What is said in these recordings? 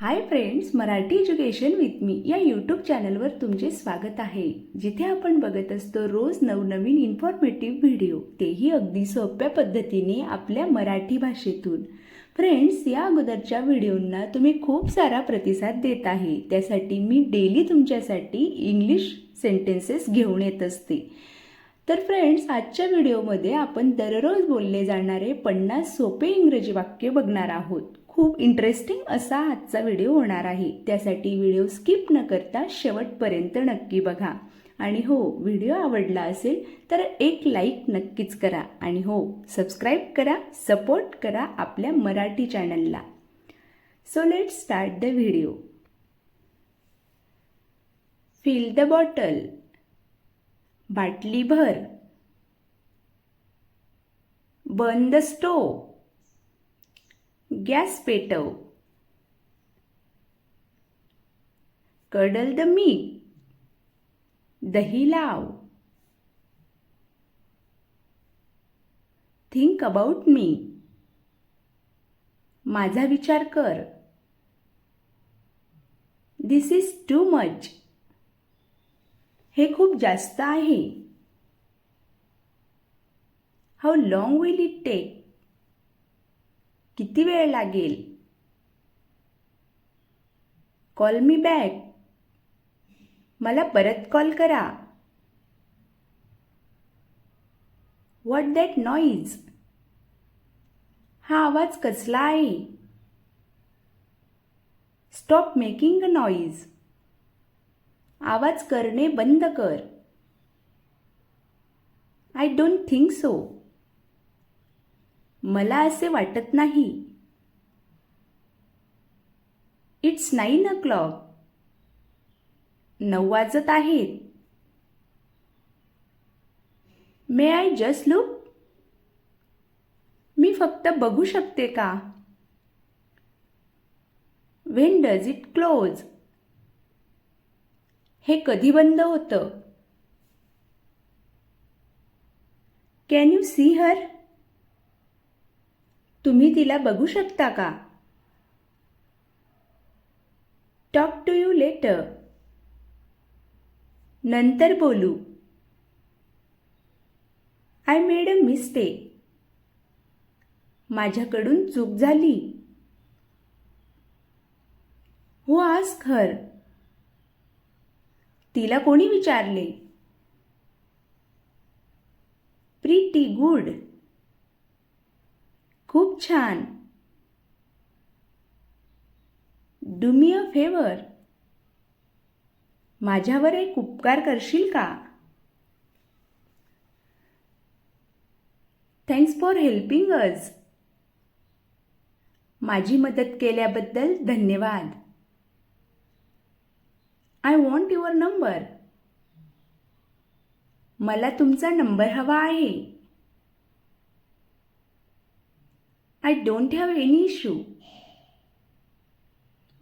Hi friends Marathi education with me या YouTube चॅनलवर तुमचे स्वागत आहे. जिथे आपण बघत असतो रोज नवनवीन इन्फॉर्मेटिव्ह व्हिडिओ तेही अगदी सोप्या पद्धतीने आपल्या मराठी भाषेतून. फ्रेंड्स या अगोदरच्या व्हिडिओंना तुम्ही खूप सारा प्रतिसाद देत आहे. त्यासाठी मी डेली तुमच्यासाठी इंग्लिश सेंटेन्सेस घेऊन येत असते. तर फ्रेंड्स आजच्या व्हिडिओमध्ये आपण दररोज बोलले जाणारे पन्नास सोपे इंग्रजी वाक्य बघणार आहोत. खूप इंटरेस्टिंग असा आजचा व्हिडिओ होणार आहे. त्यासाठी व्हिडिओ स्किप न करता शेवटपर्यंत नक्की बघा. आणि हो व्हिडिओ आवडला असेल तर एक लाईक नक्कीच करा. आणि हो सबस्क्राईब करा सपोर्ट करा आपल्या मराठी चॅनलला so let start the video fill the bottle बाटली भर बंद स्टोव. गॅस पेटव. कडल द मीठ. दही लाव. Think about me. माझा विचार कर. This is too much. हे खूप जास्त आहे. How long will it take किती वेळ लागेल? कॉल मी बॅक मला परत कॉल करा. वॉट दॅट नॉईज हा आवाज कसला आहे? स्टॉप मेकिंग अ नॉईज आवाज करणे बंद कर. आय डोंट थिंक सो मला असे वाटत नाही. इट्स नाईन अ क्लॉक नऊ वाजत आहेत. मे आय जस्ट लुक मी फक्त बघू शकते का? वेन डज इट क्लोज हे कधी बंद होतं? कॅन यू सी हर तुम्ही तिला बघू शकता का? टॉक टू यू लेटर नंतर बोलू. आय मेड अ मिस्टेक माझ्याकडून चूक झाली. हो आज खर तिला कोणी विचारले? Pretty good. खूप छान. Do me a favour. माझ्यावर एक उपकार करशील का? थँक्स फॉर हेल्पिंग अज माझी मदत केल्याबद्दल धन्यवाद. I want your number. मला तुमचा नंबर हवा आहे. I don't have any issue.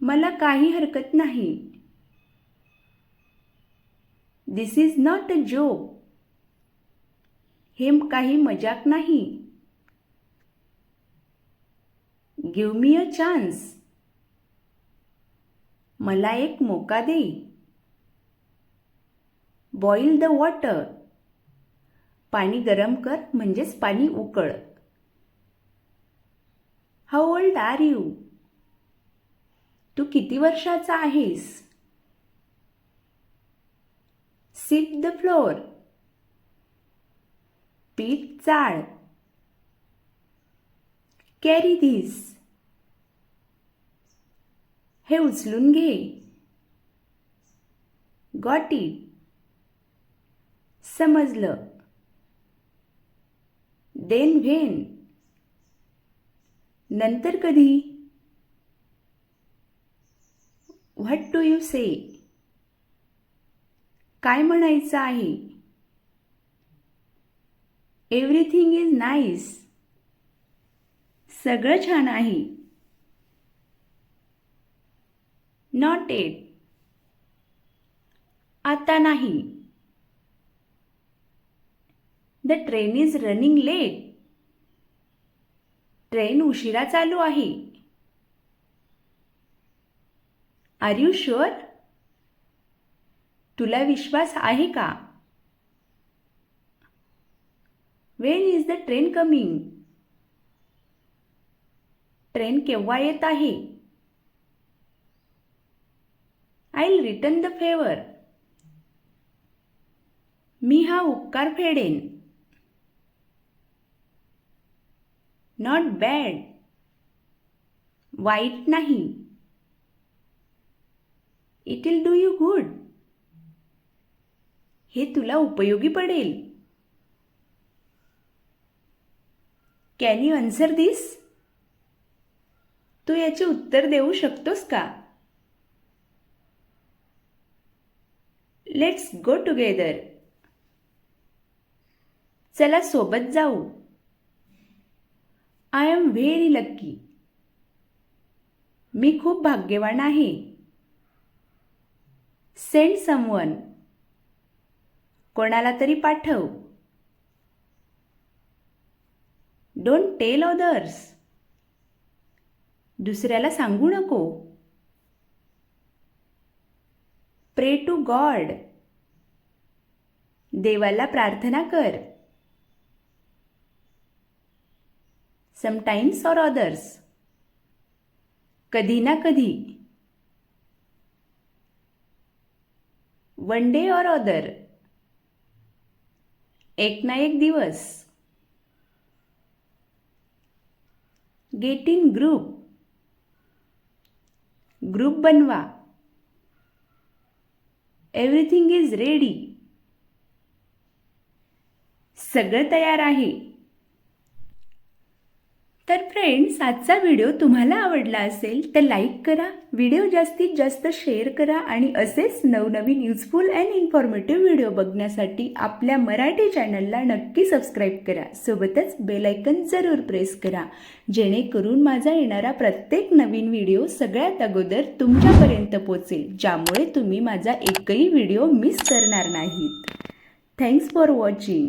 मला काही हरकत नाही. This is not a joke. हे काही मजाक नाही. Give me a chance. मला एक मोका दे. Boil the water. पाणी गरम कर म्हणजेच पाणी उकळ. हाऊ ओल्ड आर यू तू किती वर्षाचा आहेस? सिप द फ्लोअर पीठ चाळ. कॅरी धीस हे उचलून घे. गॉट इट समजलं. देन व्हेन नंतर कधी? व्हॉट डू यू से काय म्हणायचं आहे? एव्हरीथिंग इज नाईस सगळं छान आहे. नॉट एट आता नाही. The train is running late train उशिरा चालू आहे. आर यू शुअर तुला विश्वास आहे का? When is the train coming train केव्हा येत आहे? आय रिटर्न द फेवर मी हा उपकार फेडेन. Not bad. वाईट नाही. It will do you good हे तुला उपयोगी पडेल. कॅन यू आन्सर दिस तू याचे उत्तर देऊ शकतोस का? लेट्स गो टुगेदर चला सोबत जाऊ. I am very lucky. मी खूप भाग्यवान आहे. Send someone. कोणाला तरी पाठव. Don't tell others. दुसऱ्याला सांगू नको. प्रे टू गॉड. देवाला प्रार्थना कर. समटाईम्स ऑर अदर्स कधी ना कधी वन डे ऑर अदर एक ना एक दिवस. गेट इन ग्रुप ग्रुप बनवा. एव्हरीथिंग इज़ रेडी सगळं तयार आहे. तर फ्रेंड्स आजचा व्हिडिओ तुम्हाला आवडला असेल तर लाईक करा व्हिडिओ जास्तीत जास्त शेअर करा आणि असेच नवनवीन युजफुल अँड इन्फॉर्मेटिव्ह व्हिडिओ बघण्यासाठी आपल्या मराठी चॅनलला नक्की सबस्क्राईब करा. सोबतच बेलायकन जरूर प्रेस करा. जेणेकरून माझा येणारा प्रत्येक नवीन व्हिडिओ सगळ्यात अगोदर तुमच्यापर्यंत पोचेल ज्यामुळे तुम्ही माझा एकही व्हिडिओ मिस करणार नाहीत. Thanks for watching